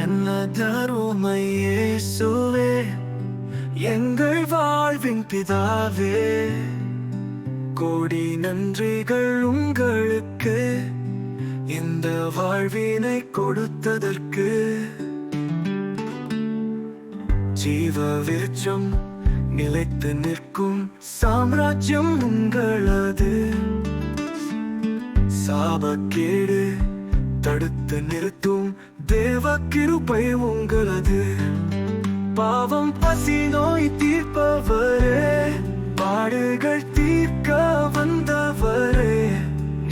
எனதருமை இயேசுவே எங்கள் வாழ்வின் பிதாவே கோடி நன்றிகள் உங்களுக்கு இந்த வாழ்வினை கொடுத்ததற்கு. ஜீவ விருட்சம் நிலைத்து நிற்கும் சாம்ராஜ்யம் உங்களது. சாபக்கேடு தடுத்து நிறுத்தும் தேவ கிருபை உங்களது. பாவம் பசி நோய் தீர்ப்பவரே. பாடுகள் தீர்க்க வந்தவரே.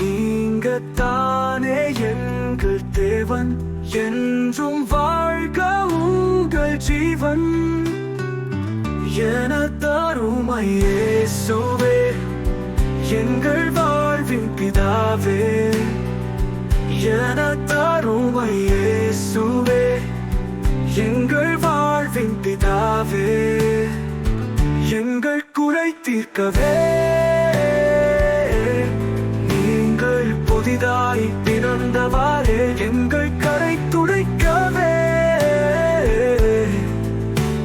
நீங்க தானே எங்கள் தேவன். என்றும் வாழ்க உங்கள் ஜீவன். என தருமையே சோவே எங்கள் வாழ்வின் பிதாவே. என தருமையேசுவே எங்கள் வாழ்வின் பிதாவே எங்கள் குறை தீர்க்கவே நீங்கள் புதிதாய் பிறந்தவாறே எங்கள் கரை துடைக்கவே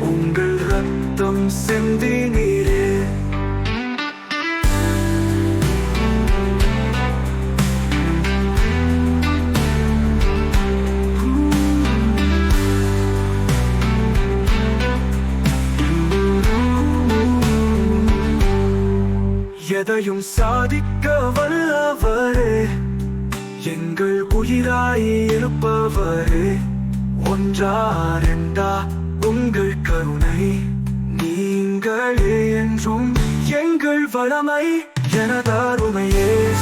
உங்கள் ரத்தம் செந்தினி எதையும் சாதிக்க வல்லவரே எங்கள் உயிராய் இருப்பவரே ஒன்றா ரெண்டா உங்கள் கருணை. நீங்களே என்றும் எங்கள் வளமை எனதாருமையே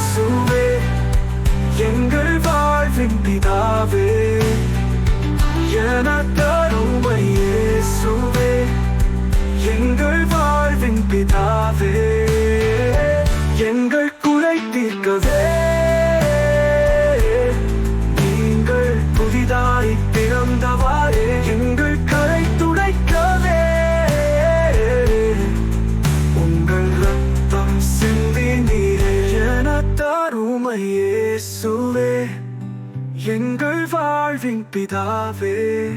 தருமையே இயேசுவே எங்கள் வாழ்வின் பிதாவே.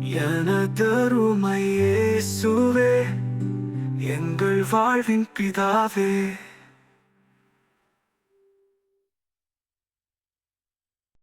எனதருமை இயேசுவே எங்கள் வாழ்வின் பிதாவே.